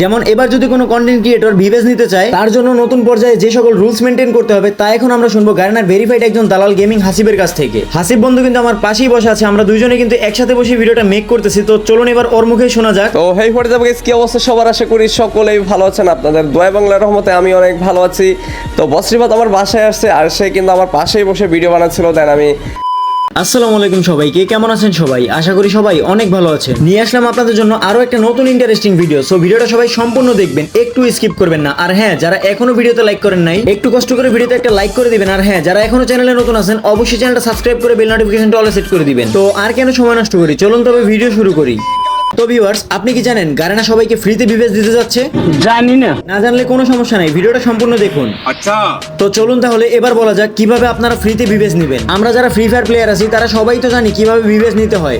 যেমন এবার যদি কোনো কন্টেন্ট ক্রিয়েটর ভিভেজ নিতে চায়, তার জন্য নতুন পর্যায়ে যে সকল রুলস মেনটেন করতে হবে, তা এখন আমরা শুনব গার্নার ভেরিফাইড একজন দালাল গেমিং হাসিবের কাছ থেকে। হাসিব বন্ধু কিন্তু আমার পাশেই বসে আছে, আমরা দুইজনে কিন্তু একসাথে বসে ভিডিওটা মেক করতেছি। তো চলুন এবার ওর মুখে শোনা যাক। তো হেই ফোর্টি যাব কি অবস্থা সবার? আশা করি সকলেই ভালো আছেন। আপনাদের দোয়া বাংলার রহমতে আমি অনেক ভালো আছি। তো বসরিবাদ আমার বাসায় আসছে, আর সে কিন্তু আমার পাশেই বসে ভিডিও বানাচ্ছিল দেন আমি আসসালামু আলাইকুম সবাইকে, কেমন আছেন সবাই? আশা করি সবাই অনেক ভালো আছেন। নিয়ে আসলাম আপনাদের জন্য আরও একটা নতুন ইন্টারেস্টিং ভিডিও সো ভিডিওটা সবাই সম্পূর্ণ দেখবেন, একটু স্কিপ করবেন না। আর হ্যাঁ যারা এখনও ভিডিওতে লাইক করেন নাই, একটু কষ্ট করে ভিডিওতে একটা লাইক করে দিবেন। আর হ্যাঁ যারা এখনও চ্যানেলে নতুন আছেন, অবশ্যই চ্যানেলটা সাবস্ক্রাইব করে বেল নোটিফিকেশনটা অলে সেট করে দিবেন। তো আর কেন সময় নষ্ট করি? চলুন তবে ভিডিও শুরু করি। তো ভিউয়ার্স আপনি কি জানেন গারেনা সবাইকে ফ্রিতে বিবেচ দিতে যাচ্ছে? জানি না। না জানলে কোনো সমস্যা নাই ভিডিওটা সম্পূর্ণ দেখুন। আচ্ছা। তো চলুন তাহলে এবার বলা যাক কীভাবে আপনারা ফ্রিতে বিবেচ নেবেন। আমরা যারা ফ্রি ফায়ার প্লেয়ার আছি তারা সবাই তো জানি কীভাবে বিবেচ নিতে হয়।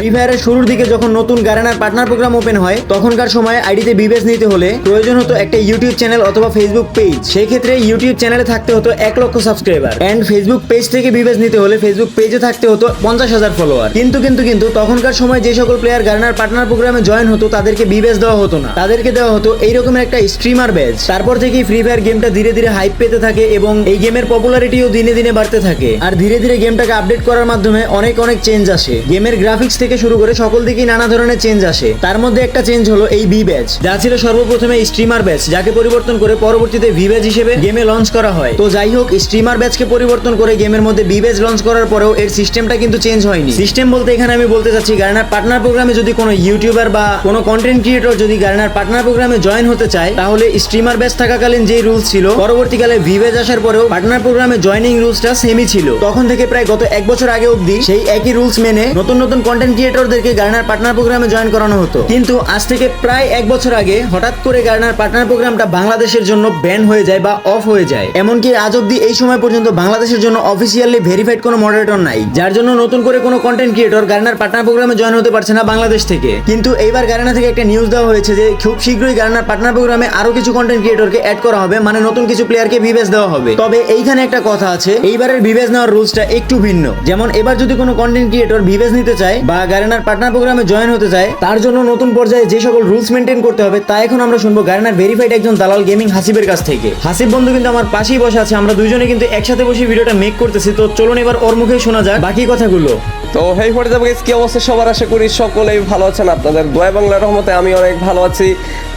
ফ্রি ফায়ারের শুরুর দিকে যখন নতুন গারেনার পার্টনার প্রোগ্রাম ওপেন হয় তখনকার সময় আইডিতে বিবেচ নিতে হলে প্রয়োজন হতো একটা ইউটিউব চ্যানেল অথবা ফেসবুক পেজ সেই ক্ষেত্রে ইউটিউব চ্যানেলে থাকতে হতো এক লক্ষ সাবস্ক্রাইবার এন্ড ফেসবুক পেজ থেকে বিবেচ নিতে হলে ফেসবুক পেজে থাকতে হতো পঞ্চাশ হাজার ফলোয়ার কিন্তু কিন্তু কিন্তু তখনকার সময় যে সকল প্লেয়ার গারানার পার্টনার প্রোগ্রামে জয়েন হতো, তাদেরকে বিবেচ দেওয়া হতো না। তাদেরকে দেওয়া হতো এইরকমের একটা স্ট্রিমার ব্যাচ তারপর থেকেই ফ্রি ফায়ার গেমটা ধীরে ধীরে হাইপ পেতে থাকে এবং এই গেমের পপুলারিটিও দিনে দিনে বাড়তে থাকে। আর ধীরে ধীরে গেমটাকে আপডেট করার মাধ্যমে অনেক অনেক চেঞ্জ আসে। গেমের গ্রাফিক্স থেকে শুরু করে সকল দিকেই নানা ধরনের চেঞ্জ আসে। তার মধ্যে একটা চেঞ্জ হলো এই বি ব্যাচ যা ছিল সর্বপ্রথমে স্ট্রিমার ব্যাচ যাকে পরিবর্তন করে পরবর্তীতে ভি ব্যাচ হিসেবে গেমে লঞ্চ করা হয়। তো যাই হোক স্ট্রিমার ব্যাচকে পরিবর্তন করে গেমের মধ্যে বি ব্যাচ লঞ্চ করার পরেও এর সিস্টেমটা কিন্তু চেঞ্জ হয়নি। সিস্টেম বলতে এখানে আমি বলতে চাচ্ছি গার্নার পার্টনার প্রোগ্রামে যদি কোনো ইউটিউবার বা কোনো কন্টেন্ট ক্রিয়েটর যদি গার্নার পার্টনার প্রোগ্রামে জয়েন হতে চায়, তাহলে স্ট্রিমার ব্যাচ থাকাকালীন যে রুলস ছিল, পরবর্তীকালে ভি ব্যাচ আসার পরেও পার্টনার প্রোগ্রামে জয়নিং রুলসটা সেমই ছিল। তখন থেকে প্রায় গত এক বছর আগে অবধি সেই একই রুলস মেনে নতুন নতুন কন্টেন্ট ক্রিয়েটরদেরকে গার্নার পার্টনার প্রোগ্রামে জয়েন করানো হতো। কিন্তু আজ থেকে প্রায় এক বছর আগে হঠাৎ করে গার্নার পার্টনার প্রোগ্রামটা বাংলাদেশের জন্য ব্যান হয়ে যায় বা অফ হয়ে যায়। এমনকি আজ অবধি এই সময় পর্যন্ত বাংলাদেশের জন্য অফিসিয়ালি ভেরিফাইড কোনো মডারেটর নাই। যার জন্য নতুন করে কোনো কন্টেন্ট ক্রিয়েটর গার্নার পার্টনার প্রোগ্রামে জয়েন হতে পারছে না বাংলাদেশ থেকে। কিন্তু এইবার গার্না থেকে একটা নিউজ দেওয়া হয়েছে যে খুব শীঘ্রই গার্নার পার্টনার প্রোগ্রামে আরও কিছু কন্টেন্ট ক্রিয়েটরকে অ্যাড করা হবে মানে নতুন কিছু প্লেয়ারকে ভিভেস দেওয়া হবে। তবে এইখানে একটা কথা আছে, এইবারের ভিভেস নেওয়ার রুলসটা একটু ভিন্ন। যেমন এবার যদি কোনো কন্টেন্ট ক্রিয়েটর ভিভেস নিতে চায় বা গার্নার পার্টনার প্রোগ্রামে জয়েন হতে চায়, তার জন্য নতুন পর্যায়ে যে সকল রুলস মেনটেন করতে হবে, তা এখন আমরা শুনব গার্নার ভেরিফাইড একজন দালাল গেমিং হাসিবের কাছ থেকে। হাসিব বন্ধু কিন্তু আমার পাশেই বসে আছে, আমরা দুজনে কিন্তু একসাথে বসে ভিডিওটা মেক করতেছি, তো চলুন এবার ওর মুখে শোনা যাক বাকি কথাগুলো। তো হেই ফোর্টি যাব কি অবস্থা? সবার আশা করি সকলেই ভালো আছেন। আপনাদের দোয়া বাংলার রহমতে আমি অনেক ভালো আছি।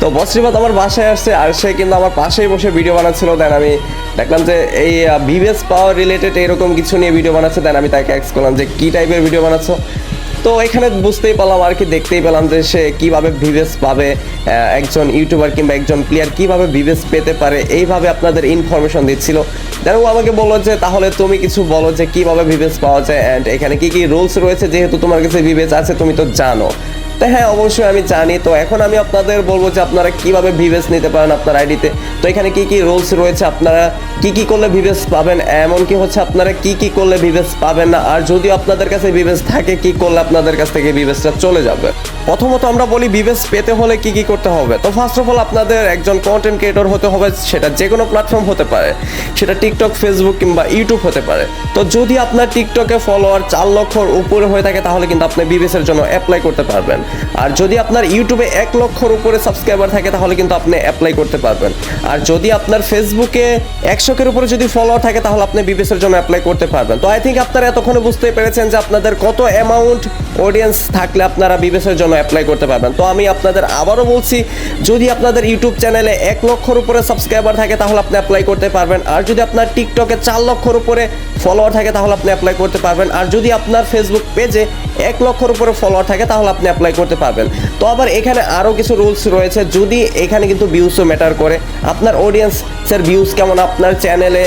তো বসরিবাদ আমার বাসায় আসছে আর সে কিন্তু আমার পাশেই বসে ভিডিও বানাচ্ছিল। দেন আমি দেখলাম যে এই বিবেস পাওয়ার রিলেটেড এরকম কিছু নিয়ে ভিডিও বানাচ্ছে। দেন আমি তাকে অ্যাক্স করলাম যে, কী টাইপের ভিডিও বানাচ্ছো? তো এখানে বুঝতেই পারলাম আর কি, দেখতেই পেলাম যে সে কীভাবে ভিভেস পাবে একজন ইউটিউবার কিংবা একজন প্লেয়ার কীভাবে ভিভেস পেতে পারে। এইভাবে আপনাদের ইনফরমেশন দিচ্ছিল। ও আমাকে বলল যে, তাহলে তুমি কিছু বলো যে, কীভাবে ভিভেস পাওয়া যায়? অ্যান্ড এখানে কি কি রুলস রয়েছে? যেহেতু তোমার কাছে ভিভেস আছে, তুমি তো জানো। তো হ্যাঁ অবশ্যই আমি জানি। তো এখন আমি আপনাদের বলব যে আপনারা কীভাবে ভিভেস নিতে পারেন আপনার আইডিতে। তো এখানে কি কি রুলস রয়েছে? আপনারা কি কি করলে ভিভেস পাবেন? এমনকি হচ্ছে আপনারা কি কি করলে ভিভেস পাবেন না? আর যদি আপনাদের কাছে ভিভেস থাকে, কি করলে আপনাদের কাছ থেকে ভিভেসটা চলে যাবে? প্রথমত আমরা বলি ভিভেস পেতে হলে কি কি করতে হবে? তো ফার্স্ট অফ অল আপনাদের একজন কন্টেন্ট ক্রিয়েটর হতে হবে, সেটা যে কোনো প্ল্যাটফর্ম হতে পারে। সেটা টিকটক ফেসবুক কিংবা ইউটিউব হতে পারে। তো যদি আপনার টিকটকে ফলোয়ার চার লক্ষর উপরে হয়ে থাকে, তাহলে কিন্তু আপনি বিবিএসের জন্য অ্যাপ্লাই করতে পারবেন। আর যদি আপনার ইউটিউবে এক লক্ষর উপরে সাবস্ক্রাইবার থাকে, তাহলে কিন্তু আপনি অ্যাপ্লাই করতে পারবেন। আর যদি আপনার ফেসবুকে একশোকের উপরে যদি ফলোয়ার থাকে, তাহলে আপনি বিবিএসের জন্য অ্যাপ্লাই করতে পারবেন। তো আই থিঙ্ক আপনারা এতক্ষণে বুঝতে পেরেছেন যে আপনাদের কত অ্যামাউন্ট অডিয়েন্স থাকলে আপনারা বিবিএসের জন্য অ্যাপ্লাই করতে পারবেন। তো আমি আপনাদের আবারও বলছি, যদি আপনাদের ইউটিউব চ্যানেলে এক লক্ষর উপরে সাবস্ক্রাইবার থাকে, তাহলে আপনি অ্যাপ্লাই করতে পারবেন। আর যদি আপনার টিকটকে চার লক্ষর উপরে ফলোয়ার থাকে, তাহলে আপনি অ্যাপ্লাই করতে পারবেন। আর যদি আপনার ফেসবুক পেজে এক লক্ষর উপরে ফলোয়ার থাকে, তাহলে আপনি অ্যাপ্লাই করতে পারবেন। তো আবার এখানে আরও কিছু রুলস রয়েছে। যদি এখানে কিন্তু ভিউসও ম্যাটার করে, আপনার অডিয়েন্সের ভিউজ কেমন, আপনার চ্যানেলে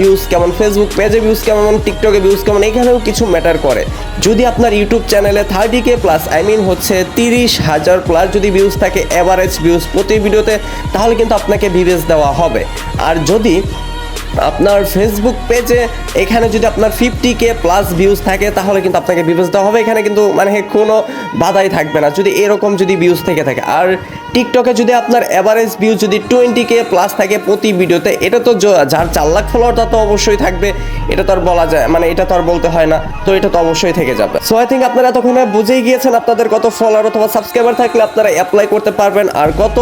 ভিউস কেমন ফেসবুক পেজে ভিউস কেমন টিকটকে ভিউজ কেমন, এখানেও কিছু ম্যাটার করে। যদি আপনার ইউটিউব চ্যানেলে thirty K plus I mean হচ্ছে তিরিশ হাজার প্লাস যদি ভিউজ থাকে অ্যাভারেজ ভিউজ প্রতি ভিডিওতে তাহলে কিন্তু আপনাকে ভিউজ দেওয়া হবে। আর যদি আপনার ফেসবুক পেজে এখানে যদি আপনার ফিফটি কে প্লাস ভিউজ থাকে, তাহলে কিন্তু আপনাকে দেওয়া হবে। এখানে কিন্তু মানে কোনো বাধাই থাকবে না। যদি এরকম যদি ভিউজ থেকে থাকে। আর টিকটকে যদি আপনার অ্যাভারেজ ভিউ যদি টোয়েন্টি কে প্লাস থাকে প্রতি ভিডিওতে এটা তো যার চার লাখ ফলোয়ার তা তো অবশ্যই থাকবে। এটা তো আর বলা যায় মানে এটা তো আর বলতে হয় না। তো এটা তো অবশ্যই থেকে যাবে। সো আই থিঙ্ক আপনারা তখন বুঝেই গিয়েছেন আপনাদের কত ফলোয়ার অথবা সাবস্ক্রাইবার থাকলে আপনারা অ্যাপ্লাই করতে পারবেন, আর কত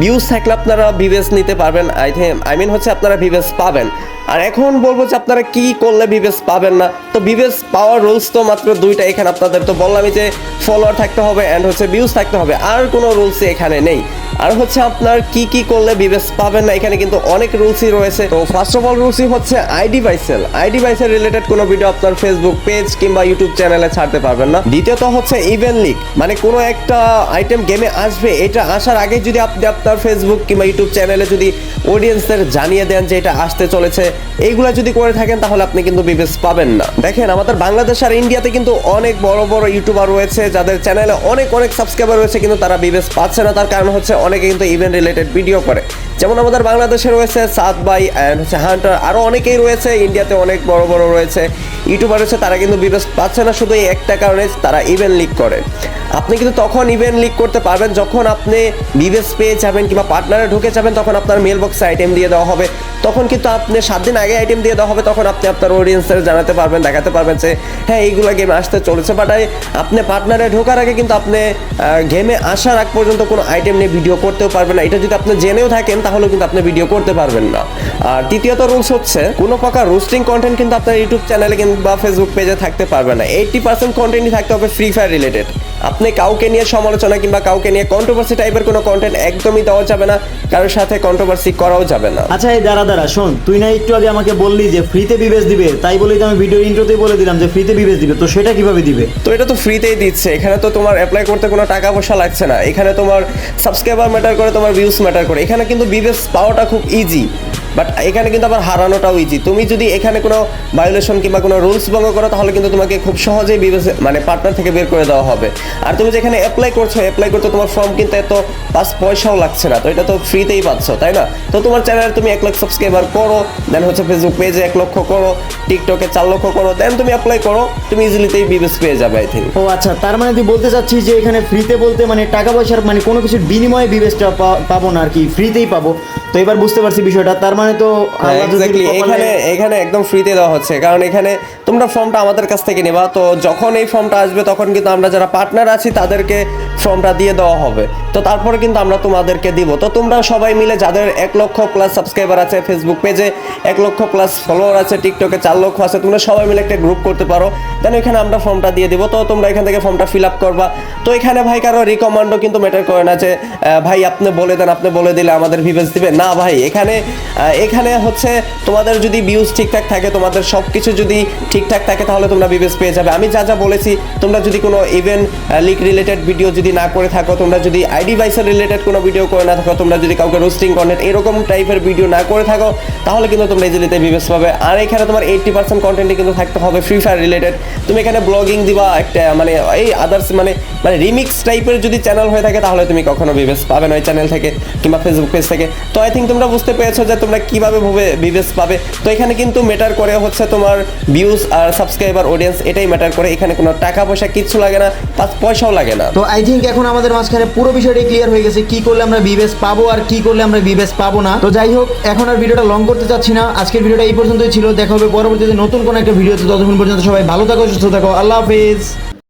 ভিউজ থাকলে আপনারা ভিভেস নিতে পারবেন। আই থিঙ্ক আই মিন হচ্ছে আপনারা ভিভেস পাবেন। আর এখন বলব যে আপনারা কি করলে ভিভেস পাবেন না। তো ভিভেস পাওয়ার রুলস তো মাত্র দুইটা। এখানে আপনাদের তো বললামই যে ফলোয়ার থাকতে হবে অ্যান্ড হচ্ছে ভিউজ থাকতে হবে। আর কোনো রুলস এখানে নেই। আর হচ্ছে আপনার কি কি করলে ভিভেস পাবেন না, এখানে কিন্তু অনেক রুলসই রয়েছে। তো ফার্স্ট অফ অল রুলসই হচ্ছে ID buy sell ID buy sell related কোনো ভিডিও আপনার ফেসবুক পেজ কিংবা ইউটিউব চ্যানেলে ছাড়তে পারবেন না। দ্বিতীয়ত হচ্ছে ইভেন্ট লিক মানে কোনো একটা আইটেম গেমে আসবে, এটা আসার আগে যদি আপনি আপনার ফেসবুক কিংবা ইউটিউব চ্যানেলে যদি অডিয়েন্সদের জানিয়ে দেন যে এটা আসতে চলেছে, এইগুলা যদি করে থাকেন তাহলে আপনি কিন্তু বিবেস পাবেন না। দেখেন, আমাদের বাংলাদেশ আর ইন্ডিয়াতে কিন্তু অনেক বড় বড় ইউটিউবার রয়েছে, যাদের চ্যানেলে অনেক অনেক সাবস্ক্রাইবার রয়েছে, কিন্তু তারা বিবেস পাচ্ছে না, তার কারণ হচ্ছে অনেকে কিন্তু ইভেন্ট রিলেটেড ভিডিও করে। যেমন আমাদের বাংলাদেশে রয়েছে সাত বাই অ্যান্ড হচ্ছে হান্টার। আরও অনেকেই রয়েছে, ইন্ডিয়াতে অনেক বড় বড় রয়েছে। ইউটিউবার রয়েছে, তারা কিন্তু বিবেস পাচ্ছে না, শুধু এই একটা কারণে তারা ইভেন্ট লিক করে। আপনি কিন্তু তখন ইভেন্ট লিক করতে পারবেন, যখন আপনি বিবেস পেয়ে যাবেন কিংবা পার্টনারে ঢুকে যাবেন, তখন আপনার মেল বক্সে আইটেম দিয়ে দেওয়া হবে। তখন কিন্তু আপনি সাত দিন আগে আইটেম দিয়ে দেওয়া হবে, তখন আপনি আপনার অডিয়েন্সের জানাতে পারবেন, দেখাতে পারবেন যে হ্যাঁ এইগুলো গেমে আসতে চলেছে। বাট আপনি পার্টনারে ঢোকার আগে কিন্তু আপনি গেমে আসার আগ পর্যন্ত কোনো আইটেম নিয়ে ভিডিও করতেও পারবেন না। এটা যদি আপনি জেনেও থাকেন তাহলেও কিন্তু আপনি ভিডিও করতে পারবেন না। আর তৃতীয়ত রুলস হচ্ছে, কোনো প্রকার রোস্টিং কন্টেন্ট কিন্তু আপনার ইউটিউব চ্যানেলে কিংবা ফেসবুক পেজে থাকতে পারবে না। এইটটি পার্সেন্ট কন্টেন্টই থাকতে হবে ফ্রি ফায়ার রিলেটেড আপনি কাউকে নিয়ে সমালোচনা কিংবা কাউকে নিয়ে কন্ট্রোভার্সি টাইপের কোনো কন্টেন্ট একদমই দেওয়া যাবে না কারোর সাথে কন্ট্রোভার্সি করাও যাবে না। আচ্ছা এই দাঁড়া দাঁড়া শোন তুই না একটু আগে আমাকে বললি যে ফ্রিতে বিবেস দিবে তাই বলেই তো আমি ভিডিও ইন্ট্রোতেই বলে দিলাম যে ফ্রিতে বিবেস দিবে তো সেটা কীভাবে দিবে? তো এটা তো ফ্রিতেই দিচ্ছে এখানে তো তোমার অ্যাপ্লাই করতে কোনো টাকা পয়সা লাগছে না এখানে তোমার সাবস্ক্রাইবার ম্যাটার করে তোমার ভিউজ ম্যাটার করে এখানে কিন্তু বিবেস পাওয়াটা খুব ইজি বাট এখানে কিন্তু আবার হারানোটাও ইজি তুমি যদি এখানে কোনো ভায়োলেশন কিংবা কোনো রুলস ভঙ্গ করো, তাহলে কিন্তু তোমাকে খুব সহজেই বিবেস মানে পার্টনার থেকে বের করে দেওয়া হবে। আর তুমি যেখানে অ্যাপ্লাই করছ অ্যাপ্লাই করতে তোমার ফর্ম কিনতে এত পাঁচ পয়সাও লাগছে না। তো এটা তো ফ্রিতেই পাচ্ছ, তাই না? তো তোমার চ্যানেলে তুমি এক লাখ সাবস্ক্রাইবার করো দেন হচ্ছে ফেসবুক পেজে এক লক্ষ করো টিকটকে চার লক্ষ করো দেন তুমি অ্যাপ্লাই করো, তুমি ইজিলিতেই বিবেস পেয়ে যাবে আই থিঙ্ক ও আচ্ছা তার মানে তুই বলতে চাচ্ছিস যে এখানে ফ্রিতে বলতে মানে টাকা পয়সার মানে কোনো কিছুর বিনিময়ে বিবেসটা পা- পাবো না আর কি ফ্রিতেই পাবো। তো এবার বুঝতে পারছি বিষয়টা, তার মানে তো এক্স্যাক্টলি এখানে এখানে একদম ফ্রিতে দেওয়া হচ্ছে। কারণ এখানে তোমরা ফর্মটা আমাদের কাছ থেকে নেবা। তো যখন এই ফর্মটা আসবে তখন কিন্তু আমরা যারা পার্টনার আছি তাদেরকে ফর্মটা দিয়ে দেওয়া হবে। তো তারপরে কিন্তু আমরা তোমাদেরকে দিব। তো তোমরা সবাই মিলে যাদের এক লক্ষ প্লাস সাবস্ক্রাইবার আছে ফেসবুক পেজে এক লক্ষ প্লাস ফলোয়ার আছে টিকটকে চার লক্ষ আছে তোমরা সবাই মিলে একটা গ্রুপ করতে পারো। দেন এখানে আমরা ফর্মটা দিয়ে দিব। তো তোমরা এখান থেকে ফর্মটা ফিল আপ করবা। তো এখানে ভাই কারও রিকমান্ডও কিন্তু ম্যাটার করে না যে ভাই আপনি বলে দেন আপনি বলে দিলে আমাদের ভিভেস দিবে। না ভাই এখানে এখানে হচ্ছে তোমাদের যদি ভিউজ ঠিকঠাক থাকে, তোমাদের সব কিছু যদি ঠিকঠাক থাকে, তাহলে তোমরা ভিভেস পেয়ে যাবে। আমি যা যা বলেছি, তোমরা যদি কোনো ইভেন্ট লিক রিলেটেড ভিডিও যদি না করে থাকো, তোমরা যদি আইডি ভাইসের রিলেটেড কোনো ভিডিও করে না থাকো, তোমরা যদি কাউকে রোস্টিং কন্টেন্ট এরকম টাইপের ভিডিও না করে থাকো, তাহলে কিন্তু তোমরা ইজিলিতে ভিভেস পাবে। আর এখানে তোমার এইটটি পার্সেন্ট কন্টেন্টই কিন্তু থাকতে হবে ফ্রি ফায়ার রিলেটেড তুমি এখানে ব্লগিং দিবা, একটা মানে এই আদার্স মানে মানে রিমিক্স টাইপের যদি চ্যানেল হয়ে থাকে, তাহলে তুমি কখনো ভিভেস পাবে না ওই চ্যানেল থেকে কিংবা ফেসবুক পেজ থেকে। তো আই থিঙ্ক তোমরা বুঝতে পেরেছ যে তোমরা কীভাবে ভাবে ভিভেস পাবে? তো এখানে কিন্তু ম্যাটার করে হচ্ছে তোমার ভিউজ আর সাবস্ক্রাইবার অডিয়েন্স এটাই ম্যাটার করে। এখানে কোনো টাকা পয়সা কিচ্ছু লাগে না পাঁচ পয়সাও লাগে না। তো আই থিঙ্ক এখন আমাদের মাঝখানে পুরো বিষয়টা ক্লিয়ার হয়ে গেছে, কি করলে আমরা বিবেস পাবো আর কি করলে আমরা বিবেস পাবো না। তো যাই হোক, এখন আর ভিডিওটা লং করতে চাচ্ছি না। আজকের ভিডিওটা এই পর্যন্তই ছিল। দেখা হবে পরবর্তীতে নতুন কোনো একটা ভিডিওতে। ততক্ষণ পর্যন্ত সবাই ভালো থাকো, সুস্থ থাকো। আল্লাহ হাফেজ।